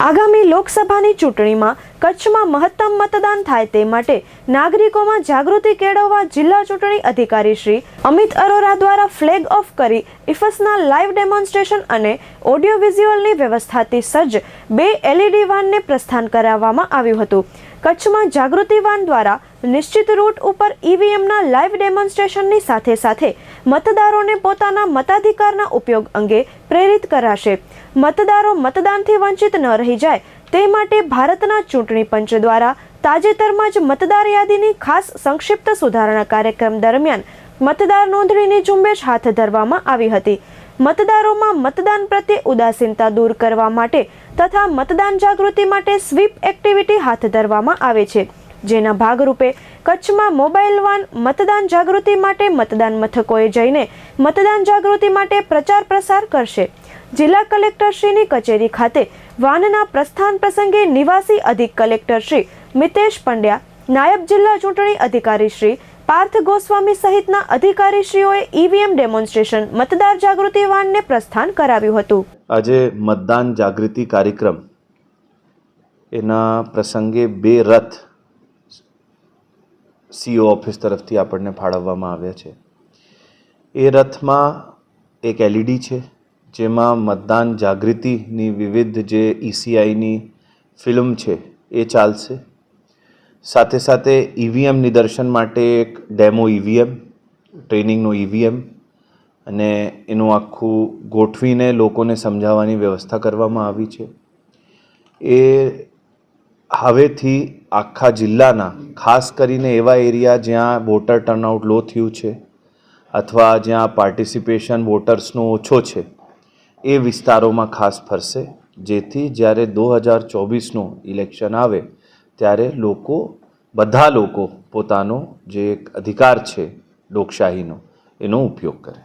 આગામી લોકસભાની ચૂંટણીમાં કચ્છમાં મહત્તમ મતદાન થાય તે માટે નાગરિકોમાં જાગૃતિ કેળવવા જિલ્લા ચૂંટણી અધિકારી શ્રી અમિત અરોરા દ્વારા ફ્લેગ ઓફ કરી ઇફસના લાઈવ ડેમોન્સ્ટ્રેશન અને ઓડિયો વિઝ્યુઅલની વ્યવસ્થાથી સજ્જ બે એલઈડી વાનને પ્રસ્થાન કરાવવામાં આવ્યું હતું. કચ્છમાં જાગૃતિ વાન દ્વારા નિશ્ચિત રૂટ ઉપર ઈવીએમના લાઈવ ડેમોન્સ્ટ્રેશનની સાથે સાથે મતદારોને પોતાના મતાધિકારના ઉપયોગ અંગે પ્રેરિત કરાશે. મતદારો મતદાનથી વંચિત ન રહી જાય તે માટે ભારતના ચૂંટણી પંચ દ્વારા તાજેતરમાં જ મતદાર યાદીની ખાસ સંક્ષિપ્ત સુધારણા કાર્યક્રમ દરમિયાન મતદાર નોંધણીની ઝુંબેશ હાથ ધરવામાં આવી હતી. મતદારોમાં મતદાન પ્રત્યે ઉદાસીનતા દૂર કરવા માટે તથા મતદાન જાગૃતિ માટે સ્વીપ એક્ટિવિટી હાથ ધરવામાં આવે છે. જેના ભાગરૂપે કચ્છમાં મોબાઈલ વાન મતદાન જાગૃતિ માટે મતદાન મથકોએ જઈને મતદાન જાગૃતિ માટે પ્રચાર પ્રસાર કરશે. જિલ્લા કલેક્ટરશ્રીની કચેરી ખાતે વાનના પ્રસ્થાન પ્રસંગે નિવાસી અધિક કલેક્ટરશ્રી મિતેશ પંડ્યા, નાયબ જિલ્લા ચૂંટણી અધિકારી શ્રી પાર્થ ગોસ્વામી સહિતના અધિકારીશ્રીઓએ ઈવીએમ ડેમોન્સ્ટ્રેશન મતદાર જાગૃતિ વાનને પ્રસ્થાન કરાવ્યું હતું. આજે મતદાન જાગૃતિ કાર્યક્રમ એના પ્રસંગે બે રથ સીઓ ઓફિસ તરફથી આપણને ફાળવવામાં આવ્યા છે. એ રથમાં એક એલઈડી છે, જેમાં મતદાન જાગૃતિની વિવિધ જે ઈસીઆઈની ફિલ્મ છે, એ ચાલશે. સાથે સાથે ઈવીએમ નિદર્શન માટે એક ડેમો ઈવીએમ, ટ્રેનિંગનું ઈવીએમ, અને એનું આખું ગોઠવીને લોકોને સમજાવવાની વ્યવસ્થા કરવામાં આવી છે. એ હવેથી આખા જિલ્લાના, ખાસ કરીને એવા એરિયા જ્યાં વોટર ટર્નઆઉટ લો થયું છે અથવા જ્યાં પાર્ટિસિપેશન વોટર્સનો ઓછો છે, એ વિસ્તારોમાં ખાસ ફરશે. જેથી જ્યારે દો હજાર ચોવીસનું ઇલેક્શન આવે, ત્યારે લોકો, બધા લોકો પોતાનો જે એક અધિકાર છે, લોકશાહીનો, એનો ઉપયોગ કરે.